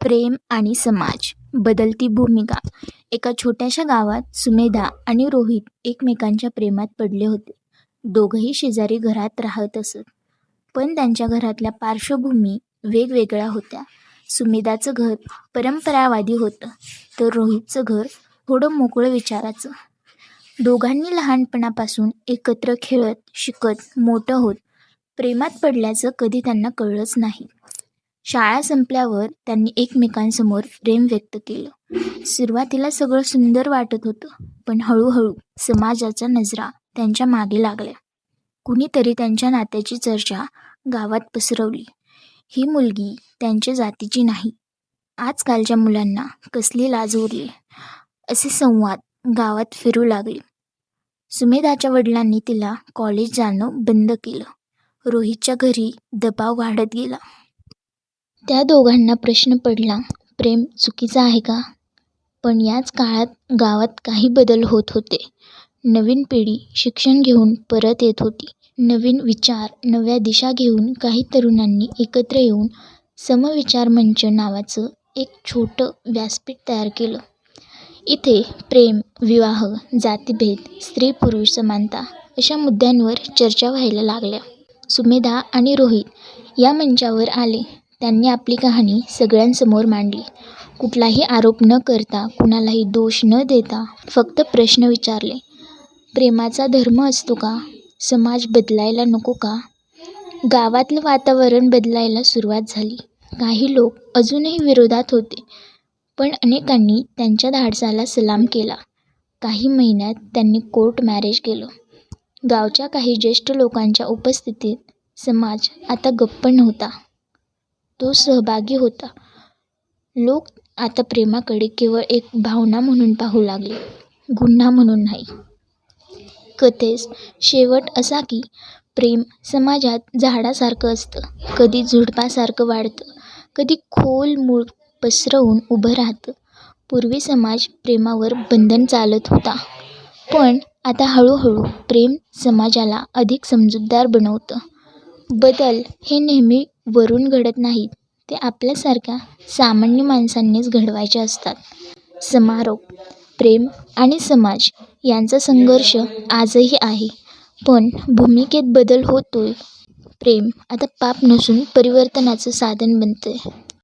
प्रेम आणि समाज. बदलती भूमिका. एका छोट्याशा गावात सुमेधा आणि रोहित एकमेकांच्या प्रेमात पडले होते. दोघंही शेजारी घरात राहत असत. पण त्यांच्या घरातल्या पार्श्वभूमी वेगवेगळ्या होत्या. सुमेधाचं घर परंपरावादी होतं. तर रोहितचं घर थोडं मोकळं विचाराचं. दोघांनी लहानपणापासून एकत्र खेळत शिकत मोठं होत. प्रेमात पडल्याचं कधी त्यांना कळलंच नाही. शाळा संपल्यावर त्यांनी एकमेकांसमोर प्रेम व्यक्त केलं. सुरुवातीला सगळं सुंदर वाटत होतं पण हळूहळू समाजाच्या नजरा त्यांच्या मागे लागल्या. कुणीतरी त्यांच्या नात्याची चर्चा गावात पसरवली. ही मुलगी त्यांच्या जातीची नाही. आजकालच्या मुलांना कसली लाज उरली? असे संवाद गावात फिरू लागले. सुमेधाच्या वडिलांनी तिला कॉलेज जाणं बंद केलं. रोहितच्या घरी दबाव वाढत गेला. त्या दोघांना प्रश्न पडला प्रेम चुकीचं आहे का? पण याच काळात गावात काही बदल होत होते. नवीन पिढी शिक्षण घेऊन परत येत होती. नवीन विचार नव्या दिशा घेऊन काही तरुणांनी एकत्र येऊन समविचार मंच नावाचं एक छोटं व्यासपीठ तयार केलं. इथे प्रेम विवाह जातीभेद स्त्री पुरुष समानता अशा मुद्द्यांवर चर्चा व्हायला लागल्या. सुमेधा आणि रोहित या मंचावर आले. त्यांनी आपली कहाणी सगळ्यांसमोर मांडली. कुठलाही आरोप न करता कुणालाही दोष न देता फक्त प्रश्न विचारले. प्रेमाचा धर्म असतो का? समाज बदलायला नको का? गावातलं वातावरण बदलायला सुरुवात झाली. काही लोक अजूनही विरोधात होते पण अनेकांनी त्यांच्या धाडसाला सलाम केला. काही महिन्यात त्यांनी कोर्ट मॅरेज केलं. गावच्या काही ज्येष्ठ लोकांच्या उपस्थितीत समाज आता गप्प नव्हता. तो सहभागी होता. लोक आता प्रेमाकडे केवळ एक भावना म्हणून पाहू लागले. गुन्हा म्हणून नाही. कथेस शेवट असा की प्रेम समाजात झाडासारखं असतं. कधी झुडपासारखं वाढतं. कधी खोल मूळ पसरवून उभं राहतं. पूर्वी समाज प्रेमावर बंधन चालत होता. पण आता हळूहळू प्रेम समाजाला अधिक समजूतदार बनवतं. बदल हे नेहमी वरून घडत नाहीत. ते आपल्यासारख्या सामान्य माणसांनीच घडवायचे असतात. समारोप प्रेम आणि समाज यांचा संघर्ष आजही आहे. पण भूमिकेत बदल होतोय. प्रेम आता पाप नसून परिवर्तनाचं साधन बनतंय.